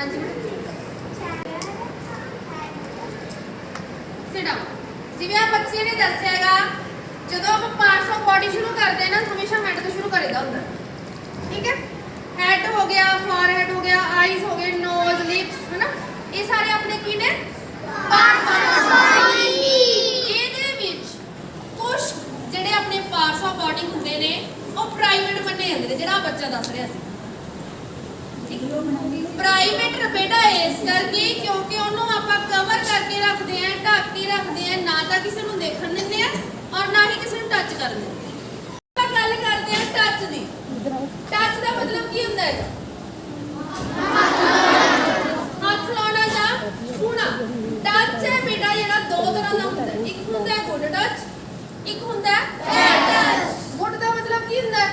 ਹਾਂਜੀ ਸਿਟ ਜਿਵੇਂ ਆ ਬੱਚੇ ਨੇ ਦੱਸਿਆਗਾ ਜਦੋਂ ਆਪਾਂ ਪਾਰਟਸ ਆਫ ਬਾਡੀ ਸ਼ੁਰੂ ਕਰਦੇ ਹਾਂ ਨਾ, ਹਮੇਸ਼ਾ ਹੈਡ ਤੋਂ ਸ਼ੁਰੂ ਕਰੀਦਾ ਹੁੰਦਾ। ਠੀਕ ਹੈ? ਹੈਡ ਹੋ ਗਿਆ ਫੋਰਹੈਡ ਹੋ ਗਿਆ ਆਈਜ਼ ਹੋ ਗਏ ਨੋਜ਼ ਲਿਪਸ ਹਨਾ ਇਹ ਸਾਰੇ ਆਪਣੇ ਕੀ ਨੇ ਪਾਰਟਸ ਆਫ ਬਾਡੀ ਇਹਦੇ ਵਿੱਚ ਕੁਝ ਜਿਹੜੇ ਆਪਣੇ ਪਾਰਟਸ ਆਫ ਬਾਡੀ ਹੁੰਦੇ ਨੇ ਉਹ ਪ੍ਰਾਈਵੇਟ ਮੰਨੇ ਜਾਂਦੇ ਨੇ ਜਿਹੜਾ ਆਹ ਬੱਚਾ ਦੱਸ ਰਿਹਾ ਸੀ ਪ੍ਰਾਈਵੇਟ ਬੇਟਾ ਇਸ ਕਰਕੇ ਕਿਉਂਕਿ ਉਹਨੂੰ ਆਪਾਂ ਕਵਰ ਕਰਕੇ ਰੱਖਦੇ ਆਂ ਢੱਕ ਕੇ ਰੱਖਦੇ ਆਂ ਨਾ ਤਾਂ ਕਿਸੇ ਨੂੰ ਦੇਖਣ ਦਿੰਦੇ ਆਂ ਔਰ ਨਾ ਹੀ ਕਿਸੇ ਨੂੰ ਟੱਚ ਕਰਨ ਦਿੰਦੇ ਆਂ। ਆਪਾਂ ਗੱਲ ਕਰਦੇ ਆਂ ਟੱਚ ਦੀ ਟੱਚ ਦਾ ਮਤਲਬ ਕੀ ਹੁੰਦਾ ਹੈ ਹੱਥ ਲਾਉਣਾ ਜਾਂ ਛੂਣਾ ਟੱਚ ਹੈ ਬੇਟਾ ਜਿਹੜਾ ਦੋ ਤਰ੍ਹਾਂ ਦਾ ਹੁੰਦਾ ਹੈ। ਇੱਕ ਹੁੰਦਾ ਹੈ ਗੁੱਡ ਟੱਚ ਇੱਕ ਹੁੰਦਾ ਹੈ ਬੈਡ ਟੱਚ ਗੁੱਡ ਦਾ ਮਤਲਬ ਕੀ ਹੁੰਦਾ ਹੈ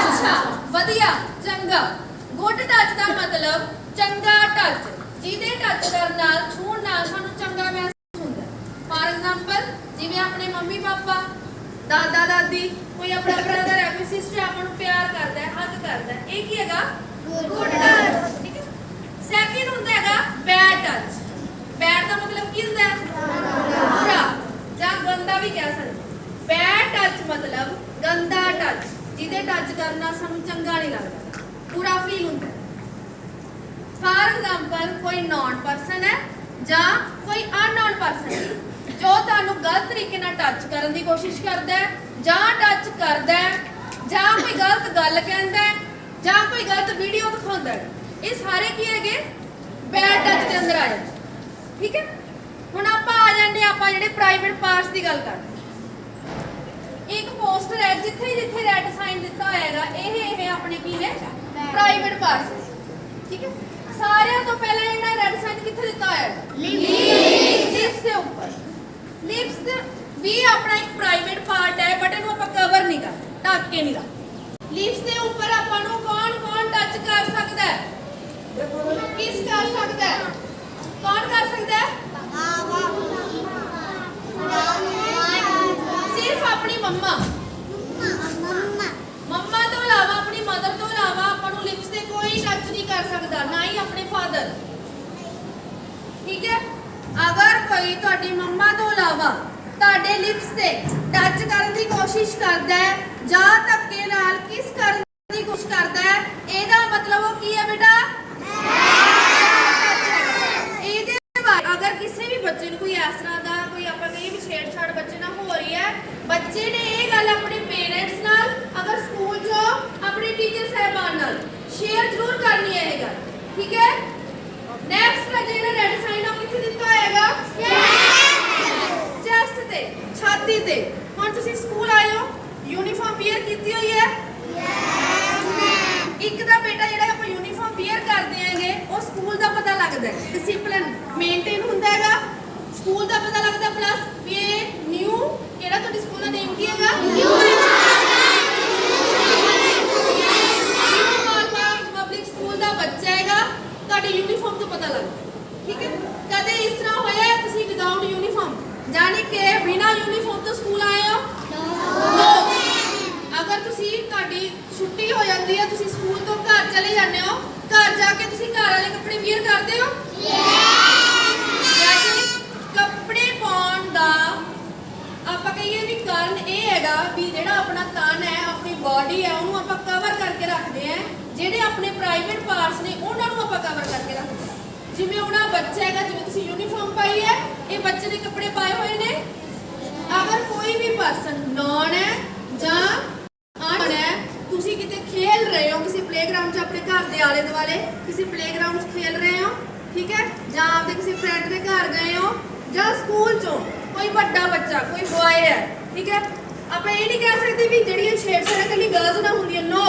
ਅੱਛਾ ਵਧੀਆ ਚੰਗਾ ਗੁੱਡ ਟੱਚ ਦਾ ਮਤਲਬ ਚੰਗਾ ਟੱਚ ਜਿਹਦੇ ਟੱਚ ਕਰਨ ਨਾਲ ਛੂਹਣ ਨਾਲ ਸਾਨੂੰ ਚੰਗਾ ਮਹਿਸੂਸ ਹੁੰਦਾ ਫਾਰ ਐਗਜ਼ਾਮਪਲ ਜਿਵੇਂ ਆਪਣੇ ਮੰਮੀ ਪਾਪਾ ਦਾਦਾ ਦਾਦੀ ਕੋਈ ਆਪਣਾ ਬ੍ਰਦਰ ਹੈ ਕੋਈ ਸਿਸਟਰ ਆਪਾਂ ਨੂੰ ਪਿਆਰ ਕਰਦਾ ਹੈ ਹੱਗ ਕਰਦਾ ਹੈ ਇਹ ਕੀ ਹੈਗਾ? ਗੁੱਡ ਟੱਚ ਠੀਕ ਹੈ? ਸੈਕਿੰਡ ਹੁੰਦਾ ਹੈਗਾ ਬੈਡ ਟੱਚ ਬੈਡ ਦਾ ਮਤਲਬ ਕੀ ਹੁੰਦਾ ਹੈ? ਬੁਰਾ। ਜਾਂ ਗੰਦਾ ਵੀ ਕਹਿ ਸਕਦੇ ਬੈਡ ਟੱਚ ਮਤਲਬ ਗੰਦਾ ਟੱਚ ਜਿਹਦੇ ਟੱਚ ਕਰਨਾ ਸਾਨੂੰ ਚੰਗਾ ਨਹੀਂ ਲੱਗਦਾ। ਪੂਰਾ ਫੀਲ ਹੁੰਦਾ ਫਾਰ ਐਗਜ਼ਾਮਪਲ ਕੋਈ ਨੌਨ ਪਰਸਨ ਹੈ ਜਾਂ ਕੋਈ ਅਨਨੋਨ ਪਰਸਨ ਹੈ ਜੋ ਤੁਹਾਨੂੰ ਗਲਤ ਤਰੀਕੇ ਨਾਲ ਟੱਚ ਕਰਨ ਦੀ ਕੋਸ਼ਿਸ਼ ਕਰਦਾ ਹੈ ਜਾਂ ਟੱਚ ਕਰਦਾ ਹੈ ਜਾਂ ਕੋਈ ਗਲਤ ਗੱਲ ਕਹਿੰਦਾ ਹੈ ਜਾਂ ਕੋਈ ਗਲਤ ਵੀਡੀਓ ਦਿਖਾਉਂਦਾ ਹੈ ਇਹ ਸਾਰੇ ਕੀ ਹੈਗੇ? ਬੈਡ ਟੱਚ ਦੇ ਅੰਦਰ ਆ ਜਾਂਦੇ ਠੀਕ ਹੈ? ਹੁਣ ਆਪਾਂ ਆ ਜਾਂਦੇ ਆਪਾਂ ਜਿਹੜੇ ਪ੍ਰਾਈਵੇਟ ਪਾਰਟਸ ਦੀ ਗੱਲ ਕਰਦੇ। ਇੱਕ ਪੋਸਟਰ ਹੈ ਜਿੱਥੇ ਜਿੱਥੇ ਰੈੱਡ ਸਾਈਨ ਦਿੱਤਾ ਹੋਏਗਾ ਇਹ ਇਹ ਆਪਣੇ ਕੀ ਨੇ ਪ੍ਰਾਈਵੇਟ ਪਾਰਟਸ ਠੀਕ ਹੈ? ਸਾਰਿਆਂ ਤੋਂ ਪਹਿਲਾਂ ਜਿਹੜਾ ਰੈੱਡ ਸਾਈਨ ਕਿੱਥੇ ਦਿੱਤਾ ਹੋਇਆ ਹੈ? ਲਿਪਸ ਦੇ ਉੱਪਰ। ਲਿਪਸ ਦੇ ਵੀ ਆਪਣਾ ਇੱਕ ਪ੍ਰਾਈਵੇਟ ਪਾਰਟ ਹੈ ਬਟ ਇਹਨੂੰ ਆਪਾਂ ਕਵਰ ਨਹੀਂ ਕਰਦੇ ਢੱਕ ਕੇ ਨਹੀਂ ਰੱਖਦੇ ਲਿਪਸ ਦੇ ਉੱਪਰ ਆਪਾਂ ਨੂੰ ਕੌਣ ਕੌਣ ਟੱਚ ਕਰ ਸਕਦਾ ਹੈ? ਕਿਸ ਕਰ ਸਕਦਾ ਹੈ? ਕੌਣ ਕਰ ਸਕਦਾ ਹੈ? ਸਿਰਫ ਆਪਣੀ ਮੰਮਾ। ਮੰਮਾ। ਤੋਂ ਇਲਾਵਾ ਆਪਣੀ ਮਦਰ ਤੋਂ ਇਲਾਵਾ ਆਪਾਂ ਨੂੰ ਲਿਪਸ ਤੇ ਕੋਈ ਟੱਚ ਨਹੀਂ ਕਰ ਸਕਦਾ ਨਾ ਹੀ ਆਪਣੇ ਫਾਦਰ ਠੀਕ ਹੈ? ਅਗਰ ਕੋਈ ਤੁਹਾਡੀ ਮੰਮਾ ਤੋਂ ਇਲਾਵਾ ਤੁਹਾਡੇ ਲਿਪਸ ਤੇ ਟੱਚ ਕਰਨ ਦੀ ਕੋਸ਼ਿਸ਼ ਕਰਦਾ ਹੈ, ਜਾਂ ਧੱਕੇ ਨਾਲ ਕਿਸ ਕਰਨ ਦੀ ਕੋਸ਼ਿਸ਼ ਕਰਦਾ ਹੈ, ਇਹਦਾ ਮਤਲਬ ਉਹ ਕੀ ਹੈ ਬੇਟਾ? ਇਹਦੇ ਬਾਰੇ ਅਗਰ ਕਿਸੇ ਵੀ ਬੱਚੇ ਨੂੰ ਕੋਈ ਇਸ ਤਰ੍ਹਾਂ ਦਾ ਕੋਈ ਆਪਾਂ ਕਹੀਏ ਵੀ ਛੇੜਛਾੜ ਬੱਚੇ ਨਾਲ ਹੋ ਰਹੀ ਹੈ, ਬੱਚੇ ਨੇ ਇਹ ਗੱਲ ਆਪਣੇ ਪੇਰੈਂਟਸ ਨਾਲ, ਅਗਰ ਸਕੂਲ 'ਚੋਂ, ਆਪਣੇ ਟੀਚਰ ਸਾਹਿਬਾਨ ਨਾਲ ਸ਼ੇਅਰ ਜ਼ਰੂਰ ਕਰਨੀ ਹੈ ਇਹ ਗੱਲ, ਠੀਕ ਹੈ? ਨੈਕਸਟ ਹੈ ਜਿਹੜਾ ਰੈੱਡ ਸਾਈਨ ਉਹ ਕਿੱਥੇ ਦਿੱਤਾ ਹੋਏਗਾ? ਚੈਸਟ ਤੇ ਛਾਤੀ ਤੇ। ਹੁਣ ਤੁਸੀਂ ਸਕੂਲ ਆਏ ਹੋ ਯੂਨੀਫਾਰਮ ਵੇਅਰ ਕੀਤੀ ਹੋਈ ਹੈ? ਇੱਕ ਦਾ ਬੇਟਾ ਜਿਹੜਾ ਆਪਾਂ ਯੂਨੀਫਾਰਮ ਵੇਅਰ ਕਰਦੇ ਆਂਗੇ ਉਹ ਸਕੂਲ ਦਾ ਪਤਾ ਲੱਗਦਾ ਹੈ। ਡਿਸਪਲਿਨ ਮੇਨਟੇਨ ਹੁੰਦਾ ਹੈਗਾ। ਸਕੂਲ ਦਾ ਪਤਾ ਲੱਗਦਾ ਪਲੱਸ ਵੀ ਇਹ ਨਿਊ ਕਿਹੜਾ ਤੁਹਾਡੇ ਸਕੂਲ ਦਾ ਨੇਮ ਕੀ ਹੈਗਾ? ਨਿਊ ਪਬਲਿਕ ਸਕੂਲ ਦਾ ਬੱਚਾ ਹੈਗਾ ਤੁਹਾਡੇ ਯੂਨੀਫਾਰਮ ਤੋਂ ਪਤਾ ਲੱਗਦਾ ਠੀਕ ਹੈ? ਕਦੇ ਇਸ ਤਰ੍ਹਾਂ ਹੋਇਆ ਹੈ ਤੁਸੀਂ ਵਿਦਆਊਟ ਯੂਨੀਫਾਰਮ ਯਾਨੀ ਕਿ ਬਿਨਾ ਯੂਨੀਫਾਰਮ ਤੋਂ ਸਕੂਲ ਆਏ ਹੋ? No. ਅਗਰ ਤੁਸੀਂ ਤੁਹਾਡੀ ਛੁੱਟੀ ਹੋ ਜਾਂਦੀ ਹੈ ਤੁਸੀਂ ਸਕੂਲ ਤੋਂ ਘਰ ਚਲੇ ਜਾਂਦੇ ਹੋ ਘਰ ਜਾ ਕੇ ਤੁਸੀਂ ਘਰ ਵਾਲੇ ਕੱਪੜੇ ਵੀਅਰ ਕਰਦੇ ਹੋ? ਵੈਸੇ ਕੱਪੜੇ ਪਾਉਣ ਦਾ ਆਪਾਂ ਕਹੀਏ ਵੀ ਕਾਰਨ ਇਹ ਹੈਗਾ ਵੀ ਜਿਹੜਾ ਆਪਣਾ ਤਨ ਹੈ ਆਪਣੀ ਬਾਡੀ ਹੈ ਉਹਨੂੰ ਆਪਾਂ ਕਵਰ ਕਰਕੇ ਰੱਖਦੇ ਆ ਜਿਹੜੇ ਆਪਣੇ ਪ੍ਰਾਈਵੇਟ ਪਾਰਟਸ ਨੇ ਨੂੰ ਆਪਾਂ ਕਵਰ ਕਰਕੇ ਰੱਖਦੇ ਹਾਂ ਜਿਵੇਂ ਹੁਣ ਬੱਚਾ ਹੈਗਾ, ਜਿਵੇਂ ਤੁਸੀਂ ਯੂਨੀਫਾਰਮ ਪਾਈ ਹੈ, ਇਹ ਬੱਚੇ ਨੇ ਕੱਪੜੇ ਪਾਏ ਹੋਏ ਨੇ। ਅਗਰ ਕੋਈ ਵੀ ਪਰਸਨ ਨੌਨ ਹੈ ਜਾਂ ਅਣ ਹੈ, ਤੁਸੀਂ ਕਿਤੇ ਖੇਲ ਰਹੇ ਹੋ, ਕਿਸੇ ਪਲੇਗਰਾਉਂਡ 'ਚ ਆਪਣੇ ਘਰ ਦੇ ਆਲੇ ਦੁਆਲੇ, ਕਿਸੇ ਪਲੇਗਰਾਉਂਡ 'ਚ ਖੇਲ ਰਹੇ ਹੋ, ਠੀਕ ਹੈ? ਜਾਂ ਆਪਦੇ ਕਿਸੇ ਫਰੈਂਡ ਦੇ ਘਰ ਗਏ ਹੋ, ਜਾਂ ਸਕੂਲ 'ਚੋਂ ਕੋਈ ਵੱਡਾ ਬੱਚਾ, ਕੋਈ ਬॉय ਹੈ, ਠੀਕ ਹੈ? ਆਪਾਂ ਇਹ ਨਹੀਂ ਕਹਿ ਸਕਦੇ ਵੀ ਜਿਹੜੀਆਂ ਛੇੜਛਾੜ ਇਕੱਲੀ ਗਰਲਸ ਨਾਲ ਹੁੰਦੀਆਂ ਨੋ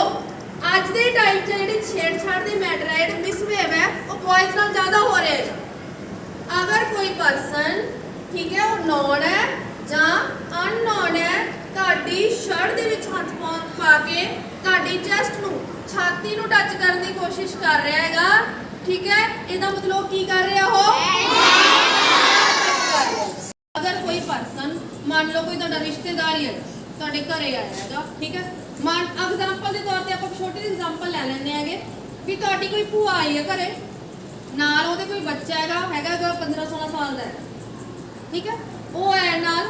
ਅੱਜ ਦੇ ਟਾਈਮ 'ਚ ਜਿਹੜੀ ਛੇੜਛਾੜ ਦੇ ਮੈਟਰ ਹੈ, ਜਿਹੜੇ ਮਿਸਬਿਹੇਵ ਹੈ, ਉਹ ਬॉयਜ਼ ਨਾਲ ਜ਼ਿਆਦਾ ਹੋ ਰਿਹਾ ਹੈ। ਅਗਰ ਕੋਈ ਪਰਸਨ ਠੀਕ ਹੈ, ਉਹ ਨੌਨ ਹੈ ਜਾਂ ਅਨਨੌਨ ਹੈ, ਤੁਹਾਡੀ ਸ਼ਰਟ ਦੇ ਵਿੱਚ ਹੱਥ ਪਾ- ਕੇ ਤੁਹਾਡੀ ਚੈਸਟ ਨੂੰ, ਛਾਤੀ ਨੂੰ ਟੱਚ ਕਰਨ ਦੀ ਕੋਸ਼ਿਸ਼ ਕਰ ਰਿਹਾ ਹੈਗਾ, ਠੀਕ ਹੈ, ਇਹਦਾ ਮਤਲਬ ਕੀ ਕਰ ਰਿਹਾ ਉਹ? ਅਗਰ ਕੋਈ ਪਰਸਨ ਮੰਨ ਲਓ ਕੋਈ ਤੁਹਾਡਾ ਰਿਸ਼ਤੇਦਾਰ ਹੀ ਹੈ, ਤੁਹਾਡੇ ਘਰੇ ਆਇਆ ਹੈਗਾ, ਠੀਕ ਹੈ ਮਨ ਐਗਜ਼ਾਮਪਲ ਦੇ ਤੌਰ ਤੇ ਆਪਾਂ ਛੋਟੀ ਜਿਹੀ ਐਗਜ਼ਾਮਪਲ ਲੈ ਲੈਂਦੇ ਹੈਗੇ ਵੀ ਤੁਹਾਡੀ ਕੋਈ ਭੂਆ ਆਈ ਹੈ ਘਰੇ, ਨਾਲ ਉਹਦੇ ਕੋਈ ਬੱਚਾ ਹੈਗਾ ਹੈਗਾ ਗਾ 15 16 ਸਾਲ ਦਾ ਠੀਕ ਹੈ? ਉਹ ਆਇਆ ਨਾਲ,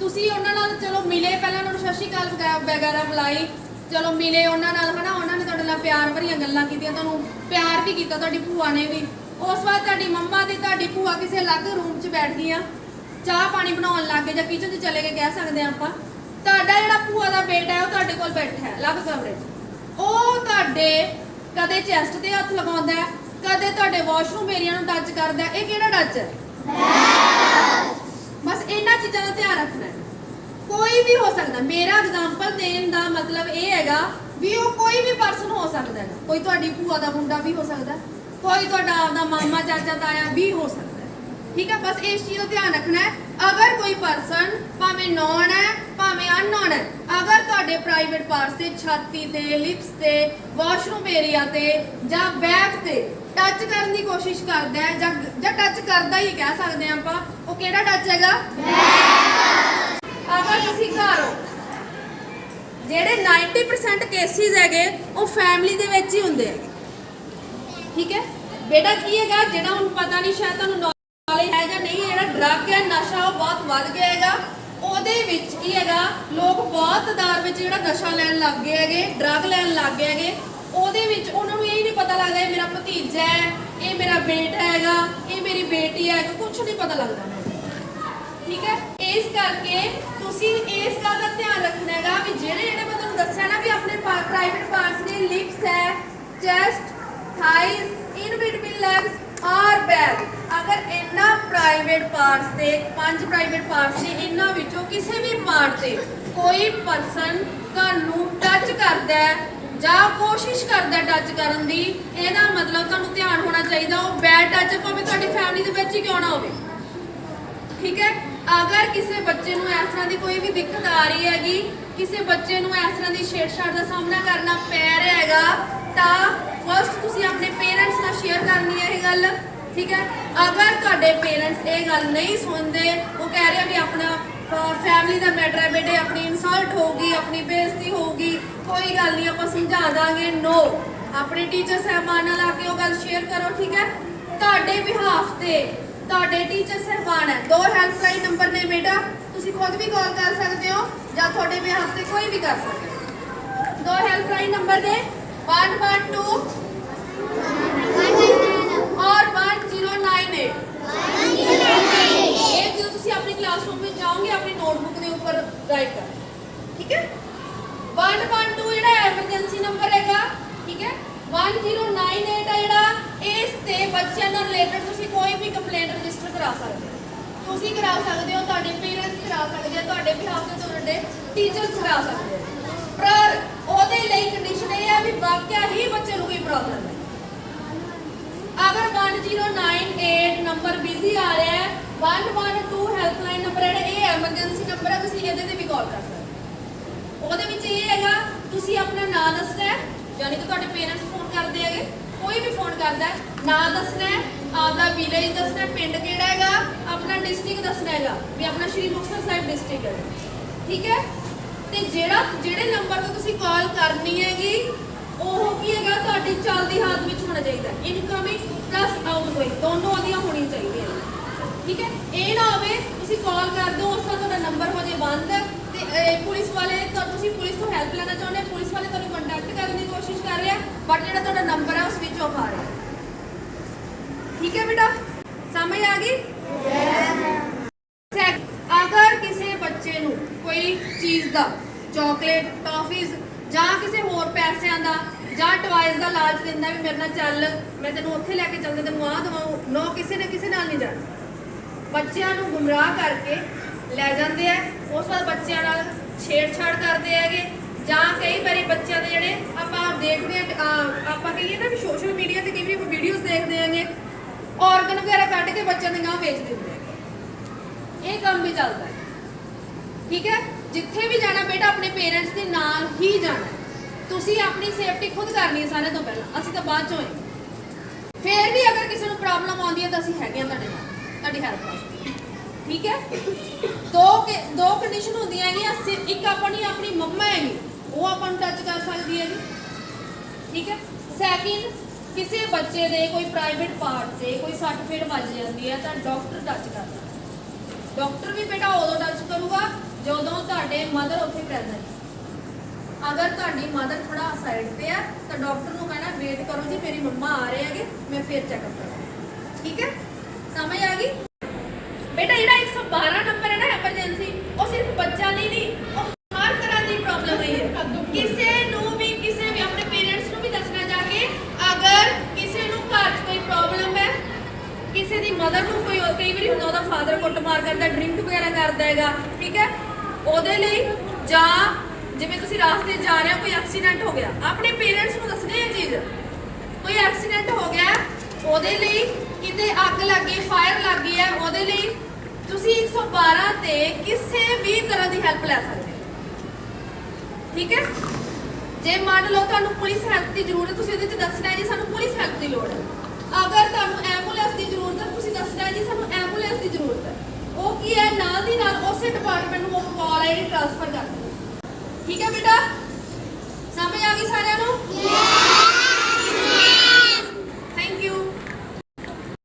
ਤੁਸੀਂ ਉਹਨਾਂ ਨਾਲ ਚਲੋ ਮਿਲੇ, ਪਹਿਲਾਂ ਉਹਨਾਂ ਨੂੰ ਸਤਿ ਸ਼੍ਰੀ ਅਕਾਲ ਵਗੈਰਾ ਬੁਲਾਈ, ਚਲੋ ਮਿਲੇ ਉਹਨਾਂ ਨਾਲ, ਹਨਾ, ਉਹਨਾਂ ਨੇ ਤੁਹਾਡੇ ਨਾਲ ਪਿਆਰ ਭਰੀਆਂ ਗੱਲਾਂ ਕੀਤੀਆਂ, ਤੁਹਾਨੂੰ ਪਿਆਰ ਵੀ ਕੀਤਾ ਤੁਹਾਡੀ ਭੂਆ ਨੇ ਵੀ। ਉਸ ਵਾਰ ਤੁਹਾਡੀ ਮੰਮਾ ਤੇ ਤੁਹਾਡੀ ਭੂਆ ਕਿਸੇ ਅਲੱਗ ਰੂਮ 'ਚ ਬੈਠ ਗਈਆਂ ਚਾਹ ਪਾਣੀ ਬਣਾਉਣ ਲੱਗ ਗਏ ਜਾਂ ਕਿਚਨ 'ਚ ਚਲੇ ਗਏ, ਕਹਿ ਸਕਦੇ ਹਾਂ ਆਪਾਂ। ਤੁਹਾਡਾ ਜਿਹੜਾ ਭੂਆ ਦਾ ਬੇਟਾ ਹੈ ਕੋਲ ਬੈਠਾ ਹੈ ਅਲੱਗ ਕਮਰੇ 'ਚ। ਉਹ ਤੁਹਾਡੇ ਕਦੇ ਚੈਸਟ ਤੇ ਹੱਥ ਲਗਾਉਂਦਾ ਹੈ ਕਦੇ ਤੁਹਾਡੇ ਵਾਸ਼ਰੂਮ ਏਰੀਆ ਨੂੰ ਟੱਚ ਕਰਦਾ ਹੈ। ਇਹ ਕਿਹੜਾ ਟੱਚ ਹੈ? ਬਸ ਇਹਨਾਂ ਚੀਜ਼ਾਂ ਦਾ ਧਿਆਨ ਰੱਖਣਾ ਹੈ। ਕੋਈ ਵੀ ਹੋ ਸਕਦਾ। ਮੇਰਾ ਐਗਜ਼ਾਮਪਲ ਦੇਣ ਦਾ ਮਤਲਬ ਇਹ ਹੈਗਾ ਵੀ ਉਹ ਕੋਈ ਵੀ ਪਰਸਨ ਹੋ ਸਕਦਾ ਹੈ। ਕੋਈ ਤੁਹਾਡੀ ਭੂਆ ਦਾ ਮੁੰਡਾ ਵੀ ਹੋ ਸਕਦਾ ਕੋਈ ਤੁਹਾਡਾ ਆਪਦਾ ਮਾਮਾ ਚਾਚਾ ਤਾਇਆ ਵੀ ਹੋ ਸਕਦਾ ਠੀਕ ਹੈ ਬਸ ਇਸ ਚੀਜ਼ ਦਾ ਧਿਆਨ ਰੱਖਣਾ ਹੈ। ਅਗਰ ਕੋਈ ਪਰਸਨ ਭਾਵੇਂ ਨੌਨ ਹੈ, ਭਾਵੇਂ ਅਨਨੋਨ ਹੈ, ਅਗਰ ਤੁਹਾਡੇ ਪ੍ਰਾਈਵੇਟ ਪਾਰਟਸ ਤੇ ਛਾਤੀ ਤੇ ਲਿਪਸ ਤੇ ਵਾਸ਼ਰੂਮ ਏਰੀਆ ਤੇ ਜਾਂ ਬੈਕ ਤੇ ਟੱਚ ਕਰਨ ਦੀ ਕੋਸ਼ਿਸ਼ ਕਰਦਾ ਹੈ ਜਾਂ ਜਾਂ ਟੱਚ ਕਰਦਾ ਹੀ ਕਹਿ ਸਕਦੇ ਆਪਾਂ, ਉਹ ਕਿਹੜਾ ਟੱਚ ਹੈਗਾ? ਅਗਰ ਤੁਸੀਂ ਘਰ ਹੋ, ਜਿਹੜੇ 90% ਕੇਸਿਸ ਹੈਗੇ, ਉਹ ਫੈਮਿਲੀ ਦੇ ਵਿੱਚ ਹੀ ਹੁੰਦੇ ਹੈਗੇ। ਠੀਕ ਹੈ? ਬੇਟਾ ਕੀ ਹੈਗਾ, ਜਿਹੜਾ ਹੁਣ ਪਤਾ ਨਹੀਂ, ਸ਼ਾਇਦ ਤੁਹਾਨੂੰ ਨੌਲੇਜ ਹੈ ਜਾਂ ਨਹੀਂ ਜਿਹੜਾ ਡਰੱਗ ਹੈ ਨਸ਼ਾ ਉਹ ਬਹੁਤ ਵੱਧ ਗਿਆ ਹੈਗਾ। ਉਹਦੇ ਵਿੱਚ ਕੀ ਹੈਗਾ, ਲੋਕ ਬਹੁਤ ਤਾਦਾਦ ਵਿੱਚ ਜਿਹੜਾ ਨਸ਼ਾ ਲੈਣ ਲੱਗ ਗਏ ਹੈਗੇ ਡਰੱਗ ਲੈਣ ਲੱਗ ਗਏ ਹੈਗੇ, ਉਹਦੇ ਵਿੱਚ ਉਹਨਾਂ ਨੂੰ ਇਹ ਨਹੀਂ ਪਤਾ ਲੱਗਦਾ ਇਹ ਮੇਰਾ ਭਤੀਜਾ ਹੈ, ਇਹ ਮੇਰਾ ਬੇਟਾ ਹੈਗਾ, ਇਹ ਮੇਰੀ ਬੇਟੀ ਹੈ ਕੁਝ ਨਹੀਂ ਪਤਾ ਲੱਗਦਾ। ਠੀਕ ਹੈ? ਇਸ ਕਰਕੇ ਤੁਸੀਂ ਇਸ ਗੱਲ ਦਾ ਧਿਆਨ ਰੱਖਣਾ ਹੈਗਾ ਵੀ ਜਿਹੜੇ ਜਿਹੜੇ ਮੈਂ ਤੁਹਾਨੂੰ ਦੱਸਿਆ ਨਾ ਵੀ ਆਪਣੇ ਪ੍ਰਾਈਵੇਟ ਪਾਰਟਸ ਦੇ ਲਿਪਸ ਹੈ chest thighs in between legs or back ਅਗਰ ਇਹਨਾਂ ਪ੍ਰਾਈਵੇਟ ਪਾਰਟਸ ਤੇ, ਪੰਜ ਪ੍ਰਾਈਵੇਟ ਪਾਰਟਸ ਨੇ ਇਹਨਾਂ ਵਿੱਚੋਂ ਕਿਸੇ ਵੀ ਪਾਰਟ ਤੇ ਕੋਈ ਪਰਸਨ ਤੁਹਾਨੂੰ ਟੱਚ ਕਰਦਾ ਹੈ ਜਾਂ ਕੋਸ਼ਿਸ਼ ਕਰਦਾ ਟੱਚ ਕਰਨ ਦੀ, ਇਹਦਾ ਮਤਲਬ ਤੁਹਾਨੂੰ ਧਿਆਨ ਹੋਣਾ ਚਾਹੀਦਾ ਉਹ ਬੈਡ ਟੱਚ ਭਾਵੇਂ ਤੁਹਾਡੀ ਫੈਮਿਲੀ ਦੇ ਵਿੱਚ ਹੀ ਕਿਉਂ ਨਾ ਹੋਵੇ। ਠੀਕ ਹੈ? ਅਗਰ ਕਿਸੇ ਬੱਚੇ ਨੂੰ ਇਸ ਤਰ੍ਹਾਂ ਦੀ ਕੋਈ ਵੀ ਦਿੱਕਤ ਆ ਰਹੀ ਹੈਗੀ, ਕਿਸੇ ਬੱਚੇ ਨੂੰ ਇਸ ਤਰ੍ਹਾਂ ਦੀ ਛੇੜਛਾੜ ਦਾ ਸਾਹਮਣਾ ਕਰਨਾ ਪੈ ਰਿਹਾ ਹੈਗਾ, ਤਾਂ ਫਸਟ ਤੁਸੀਂ ਆਪਣੇ ਪੇਰੈਂਟਸ ਨਾਲ ਸ਼ੇਅਰ ਕਰਨੀ ਹੈ ਇਹ ਗੱਲ। ਠੀਕ ਹੈ? ਅਗਰ ਤੁਹਾਡੇ ਪੇਰੈਂਟਸ ਇਹ ਗੱਲ ਨਹੀਂ ਸੁਣਦੇ, ਉਹ ਕਹਿ ਰਹੇ ਵੀ ਆਪਣਾ ਫੈਮਿਲੀ ਦਾ ਮੈਟਰ ਹੈ ਬੇਟੇ, ਆਪਣੀ ਇਨਸਲਟ ਹੋਊਗੀ ਆਪਣੀ ਬੇਇੱਜ਼ਤੀ ਹੋਊਗੀ ਕੋਈ ਗੱਲ ਨਹੀਂ, ਆਪਾਂ ਸਮਝਾ ਦਾਂਗੇ ਨੋ ਆਪਣੇ ਟੀਚਰ ਸਾਹਿਬਾਨ ਨਾਲ ਆ ਕੇ ਉਹ ਗੱਲ ਸ਼ੇਅਰ ਕਰੋ, ਠੀਕ ਹੈ? ਤੁਹਾਡੇ ਵਿਹਾਫ ਤੇ ਤੁਹਾਡੇ ਟੀਚਰ ਸਹਿਬਾਨ ਹੈ। ਦੋ ਹੈਲਪਲਾਈਨ ਨੰਬਰ ਨੇ ਬੇਟਾ, ਤੁਸੀਂ ਖੁਦ ਵੀ ਕਾਲ ਕਰ ਸਕਦੇ ਹੋ, ਜਾਂ ਤੁਹਾਡੇ ਵਿਹਾਫ ਤੇ ਕੋਈ ਵੀ ਕਰ ਸਕਦਾ ਹੈ। ਦੋ ਹੈਲਪਲਾਈਨ ਨੰਬਰ ਨੇ 112 ਔਰ 1098 ਇਹ ਜਦੋਂ ਤੁਸੀਂ ਆਪਣੀ ਕਲਾਸਰੂਮ ਵਿੱਚ ਜਾਓਗੇ, ਆਪਣੀ ਨੋਟਬੁੱਕ ਦੇ ਉੱਪਰ ਰਾਈਟ ਕਰ। ਠੀਕ ਹੈ? 112 ਜਿਹੜਾ ਐਮਰਜੈਂਸੀ ਨੰਬਰ ਹੈਗਾ, ਠੀਕ ਹੈ? 1098 ਹੈ ਜਿਹੜਾ, ਇਸ ਤੇ ਬੱਚਿਆਂ ਨਾਲ ਰਿਲੇਟਡ ਤੁਸੀਂ ਕੋਈ ਵੀ ਕੰਪਲੇਂਟ ਰਜਿਸਟਰ ਕਰਾ ਸਕਦੇ ਹੋ। ਤੁਸੀਂ ਕਰਾ ਸਕਦੇ ਹੋ, ਤੁਹਾਡੇ ਪੇਰੈਂਟਸ ਕਰਾ ਸਕਦੇ ਆ, ਤੁਹਾਡੇ ਬਿਹਾਫ ਤੇ ਤੁਹਾਡੇ ਟੀਚਰਸ ਕਰਾ ਸਕਦੇ ਆ। ਪਰ ਉਹਦੇ ਲਈ ਕੰਡੀਸ਼ਨ ਇਹ ਹੈ ਵੀ ਵਾਕਿਆ ਹੀ ਬੱਚੇ ਨੂੰ ਕੋਈ ਪ੍ਰੋਬਲਮ ਹੈ ਅਗਰ 1098 ਨੰਬਰ ਬਿਜ਼ੀ ਆ ਰਿਹਾ ਹੈ। 112 ਹੈਲਪਲਾਈਨ ਨੰਬਰ ਹੈ। ਇਹ ਐਮਰਜੈਂਸੀ ਨੰਬਰ ਹੈ ਤੁਸੀਂ ਇਹਦੇ ਤੇ ਵੀ ਕਾਲ ਕਰ ਸਕਦੇ ਉਹਦੇ ਵਿੱਚ ਇਹ ਹੈਗਾ ਤੁਸੀਂ ਆਪਣਾ ਨਾਮ ਦੱਸਣਾ ਹੈ। ਯਾਨੀ ਕਿ ਤੁਹਾਡੇ ਪੇਰੈਂਟਸ ਫੋਨ ਕਰਦੇ ਹੈਗੇ ਕੋਈ ਵੀ ਫੋਨ ਕਰਦਾ ਹੈ, ਦੱਸਣਾ ਹੈ ਆਪਦਾ ਵਿਲੇਜ ਦੱਸਣਾ ਪਿੰਡ ਕਿਹੜਾ ਹੈਗਾ ਆਪਣਾ ਡਿਸਟ੍ਰਿਕਟ ਦੱਸਣਾ ਹੈਗਾ ਵੀ ਆਪਣਾ ਸ਼੍ਰੀ ਮੁਕਤਸਰ ਸਾਹਿਬ ਡਿਸਟ੍ਰਿਕਟ ਹੈ। ਠੀਕ ਹੈ? ਤੇ ਜਿਹੜਾ ਜਿਹੜੇ ਨੰਬਰ ਤੋਂ ਤੁਸੀਂ ਕਾਲ ਕਰਨੀ ਹੈਗੀ ਉਹ ਕੀ ਹੈਗਾ ਤੁਹਾਡੀ ਚੱਲਦੀ ਹਾਲਤ ਹੋਣਾ ਚਾਹੀਦਾ ਇਨਕਮਿੰਗ ਪਲੱਸ ਆਊਟਗੋਇੰਗ ਦੋਨੋਂ ਉਹਦੀਆਂ ਹੋਣੀਆਂ ਚਾਹੀਦੀਆਂ ਠੀਕ ਹੈ? ਇਹ ਨਾ ਹੋਵੇ, ਤੁਸੀਂ ਕਾਲ ਕਰ ਦਿਓ, ਉਸ ਤੋਂ ਤੁਹਾਡਾ ਨੰਬਰ ਹੋ ਜੇ ਬੰਦ ਤੇ ਪੁਲਿਸ ਵਾਲੇ ਤਾਂ ਤੁਸੀਂ ਪੁਲਿਸ ਤੋਂ ਹੈਲਪ ਲੈਣਾ ਚਾਹੁੰਦੇ ਪੁਲਿਸ ਵਾਲੇ ਤੁਹਾਨੂੰ ਕੰਟੈਕਟ ਕਰਨ ਦੀ ਕੋਸ਼ਿਸ਼ ਕਰ ਰਿਹਾ ਬਟ ਜਿਹੜਾ ਤੁਹਾਡਾ ਨੰਬਰ ਹੈ, ਉਹ ਸਵਿਚ ਆਫ ਆ ਰਿਹਾ ਠੀਕ ਹੈ ਬੇਟਾ? ਸਮਝ ਆ ਗਈ? Check. ਅਗਰ ਕਿਸੇ ਬੱਚੇ ਨੂੰ ਕੋਈ ਚੀਜ਼ ਦਾ ਚਾਕਲੇਟ ਟਾਫੀਜ਼ ਜਾਂ ਕਿਸੇ ਹੋਰ ਪੈਸਿਆਂ ਦਾ ਜਾਂ ਟਵਾਈਜ਼ ਦਾ ਲਾਲਚ ਦਿੰਦਾ ਵੀ ਮੇਰੇ ਨਾਲ ਚੱਲ, ਮੈਂ ਤੈਨੂੰ ਉੱਥੇ ਲੈ ਕੇ ਚੱਲਦਾ, ਤੈਨੂੰ ਆਹ ਦਵਾਉ ਨੋ ਕਿਸੇ ਨੇ ਕਿਸੇ ਨਾਲ ਨਹੀਂ ਜਾਣਾ ਬੱਚਿਆਂ ਨੂੰ ਗੁੰਮਰਾਹ ਕਰਕੇ ਲੈ ਜਾਂਦੇ ਆ, ਉਸ ਤੋਂ ਬਾਅਦ ਬੱਚਿਆਂ ਨਾਲ ਛੇੜਛਾੜ ਕਰਦੇ ਹੈਗੇ, ਜਾਂ ਕਈ ਵਾਰੀ ਬੱਚਿਆਂ ਦੇ ਜਿਹੜੇ ਆਪਾਂ ਦੇਖਦੇ ਆ ਆਪਾਂ ਕਹੀਏ ਨਾ ਵੀ ਸੋਸ਼ਲ ਮੀਡੀਆ ਤੇ ਕਈ ਵਾਰੀ ਆਪਾਂ ਵੀਡੀਓਜ਼ ਦੇਖਦੇ ਆਂਗੇ ਔਰਗਨ ਵਗੈਰਾ ਕੱਢ ਕੇ ਬੱਚਿਆਂ ਦੇ ਗਾਂ ਵੇਚ ਦਿੰਦੇ ਆ ਇਹ ਕੰਮ ਵੀ ਚੱਲਦਾ ਠੀਕ ਹੈ? ਜਿੱਥੇ ਵੀ ਜਾਣਾ ਬੇਟਾ, ਆਪਣੇ ਪੇਰੈਂਟਸ ਦੇ ਨਾਲ ਹੀ ਜਾਣਾ ਤੁਸੀਂ ਆਪਣੀ ਸੇਫਟੀ ਖੁਦ ਕਰਨੀ ਹੈ ਸਾਰਿਆਂ ਤੋਂ ਪਹਿਲਾਂ। ਅਸੀਂ ਤਾਂ ਬਾਅਦ ਚੋਂ ਹੀ। ਫੇਰ ਵੀ ਅਗਰ ਕਿਸੇ ਨੂੰ ਪ੍ਰੋਬਲਮ ਆਉਂਦੀ ਹੈ ਤਾਂ ਅਸੀਂ ਹੈਗੇ ਹਾਂ ਤੁਹਾਡੇ ਨਾਲ, ਤੁਹਾਡੀ ਹੈਲਪ ਵਾਸਤੇ ਠੀਕ ਹੈ? ਦੋ ਦੋ ਕੰਡੀਸ਼ਨ ਹੁੰਦੀਆਂ ਹੈਗੀਆਂ। ਇੱਕ ਆਪਣੀ ਆਪਣੀ ਮੰਮਾ ਹੈਗੀ, ਉਹ ਆਪਾਂ ਨੂੰ ਟੱਚ ਕਰ ਸਕਦੀ ਹੈ ਜੀ ਠੀਕ ਹੈ? ਸੈਕਿੰਡ ਕਿਸੇ ਬੱਚੇ ਦੇ ਕੋਈ ਪ੍ਰਾਈਵੇਟ ਪਾਰਟ ਤੇ ਕੋਈ ਸੱਟ ਫੇਟ ਵੱਜ ਜਾਂਦੀ ਹੈ ਤਾਂ ਡਾਕਟਰ ਟੱਚ ਕਰਦਾ ਡਾਕਟਰ ਵੀ ਬੇਟਾ ਉਦੋਂ ਟੱਚ ਕਰੂਗਾ ਜਦੋਂ ਤੁਹਾਡੇ ਮਦਰ ਉੱਥੇ ਪ੍ਰੈਜ਼ੈਂਟ ਅਗਰ ਤੁਹਾਡੀ ਮਦਰ ਥੋੜਾ ਸਾਈਡ ਤੇ ਆ ਤਾਂ ਡਾਕਟਰ ਨੂੰ ਕਹਿਣਾ ਵੇਟ ਕਰੋ ਜੀ ਮੇਰੀ ਮੰਮਾ ਆ ਰਹੇ ਹੈਗੇ ਮੈਂ ਫਿਰ ਚੈੱਕਅਪ ਕਰਾਂ ਠੀਕ ਹੈ? ਸਮਝ ਆ ਗਈ? ਬੇਟਾ ਜਿਹੜਾ 112 ਨੰਬਰ ਹੈ ਨਾ ਐਮਰਜੈਂਸੀ ਉਹ ਸਿਰਫ ਬੱਚਾ ਲਈ ਨਹੀਂ ਉਹ ਹਰ ਤਰ੍ਹਾਂ ਦੀ ਪ੍ਰੋਬਲਮ ਹੈ ਕਿਸੇ ਨੂੰ ਵੀ ਕਿਸੇ ਵੀ ਆਪਣੇ ਪੇਰੈਂਟਸ ਨੂੰ ਵੀ ਦੱਸਣਾ ਜਾ ਕੇ ਅਗਰ ਕਿਸੇ ਨੂੰ ਘਰ 'ਚ ਕੋਈ ਪ੍ਰੋਬਲਮ ਹੈ ਕਿਸੇ ਦੀ ਮਦਰ ਨੂੰ ਕੋਈ ਕਈ ਵਾਰੀ ਹੁੰਦਾ ਉਹਦਾ ਫਾਦਰ ਕੁੱਟਮਾਰ ਕਰਦਾ ਡਰਿੰਕ ਵਗੈਰਾ ਕਰਦਾ ਹੈਗਾ ਠੀਕ ਹੈ? ਉਹਦੇ ਲਈ ਜਾਂ ਜਿਵੇਂ ਤੁਸੀਂ ਰਾਸਤੇ ਜਾ ਰਹੇ ਹੋ, ਕੋਈ ਐਕਸੀਡੈਂਟ ਹੋ ਗਿਆ। ਆਪਣੇ ਪੇਰੈਂਟਸ ਨੂੰ ਦੱਸਣੀ ਇਹ ਚੀਜ਼। ਕੋਈ ਐਕਸੀਡੈਂਟ ਹੋ ਗਿਆ, ਉਹਦੇ ਲਈ ਕਿਤੇ ਅੱਗ ਲੱਗੀ ਫਾਇਰ ਲੱਗੀ ਹੈ, ਉਹਦੇ ਲਈ ਤੁਸੀਂ 112 ਤੇ ਕਿਸੇ ਵੀ ਤਰ੍ਹਾਂ ਦੀ ਹੈਲਪ ਲੈ ਸਕਦੇ ਠੀਕ ਹੈ? ਜੇ ਮੰਨ ਲਓ ਤੁਹਾਨੂੰ ਪੁਲਿਸ ਹੈਲਪ ਦੀ ਜ਼ਰੂਰਤ, ਤੁਸੀਂ ਉਹਦੇ 'ਚ ਦੱਸਣਾ ਹੈ ਜੀ, ਸਾਨੂੰ ਪੁਲਿਸ ਹੈਲਪ ਦੀ ਲੋੜ ਹੈ। ਅਗਰ ਤੁਹਾਨੂੰ ਐਂਬੂਲੈਂਸ ਦੀ ਜ਼ਰੂਰਤ ਹੈ, ਤੁਸੀਂ ਦੱਸਣਾ ਹੈ ਜੀ, ਸਾਨੂੰ ਐਂਬੂਲੈਂਸ ਦੀ ਜ਼ਰੂਰਤ ਹੈ। ਉਹ ਕੀ ਹੈ? ਨਾਲ ਦੀ ਨਾਲ ਉਸੇ ਡਿਪਾਰਟਮੈਂਟ ਨੂੰ ਉਹ ਕਾਲ ਹੈ ਟ੍ਰਾਂਸਫਰ ਕਰ ਦਿੰਦੇ ਠੀਕ ਹੈ ਬੇਟਾ? ਸਮਝ ਆ ਗਈ ਸਾਰਿਆਂ ਨੂੰ?